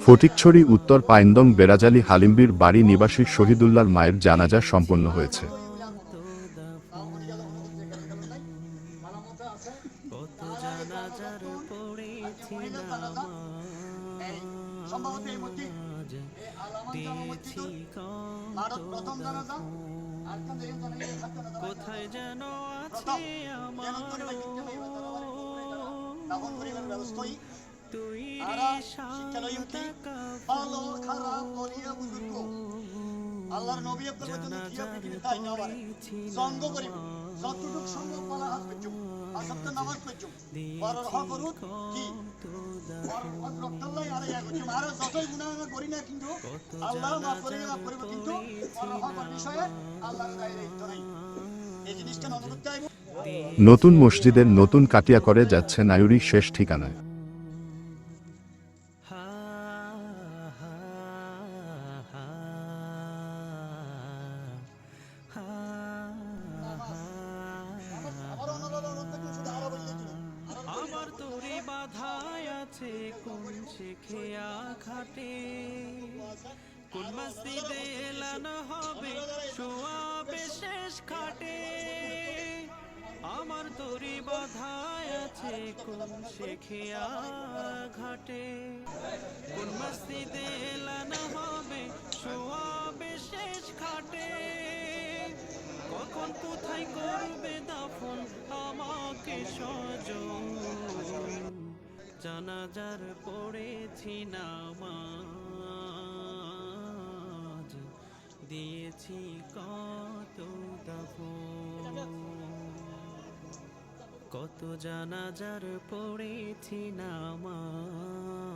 ফটিকছড়ি উত্তর পাইন্দং বেরাজালি হালিম্বির বাড়ি নিবাসী শহীদুল্লাহর মায়ের জানাজা সম্পন্ন হয়েছে কোথায় যেন আছে আমার কেন পরিবার বিক্রি গেল তখন পরিবার ব্যবস্থাই তুই আরা শিক্ষালয় উঠি ভালো খারাপ বলিয়া বুজুর্গ। আল্লাহর নবী আপনার পর্যন্ত কি আপনি তাই না পারে সঙ্গ করিব। যতটুক সম্ভব বলা হাত পেছুম আর সত্য নামাজ পেছুম বড় রহা করুন কি? রক্তাল্লাহ আর করছুম আর যতই গুনাহ করি না কিন্তু আল্লাহ মাফ করে মাফ করব কিন্তু বড় রহা করার বিষয়ে আল্লাহর দায়িত্ব নাই। এই জিনিসটা অনুরোধ নতুন মসজিদের নতুন কাটিয়া করে যাচ্ছে নায়ুরি শেষ ঠিকানায়। আমার তোরে বাধায় আছে কোন শেখেয়া ঘাটে কোন মসজিদে এলানো হবে শোয়াবে শেষ খাটে? আমার তোরে বাধায় আছে কোন শেখেয়া ঘাটে কোন মসজিদে এলানো হবে শোয়াবে শেষ খাটে? কখন কোথায় করবে দাফন আমাকে সজন জানাজার পড়েছি নামাজ। দিয়েছি কত দাফন। কত জানাজার পড়েছি নামাজ।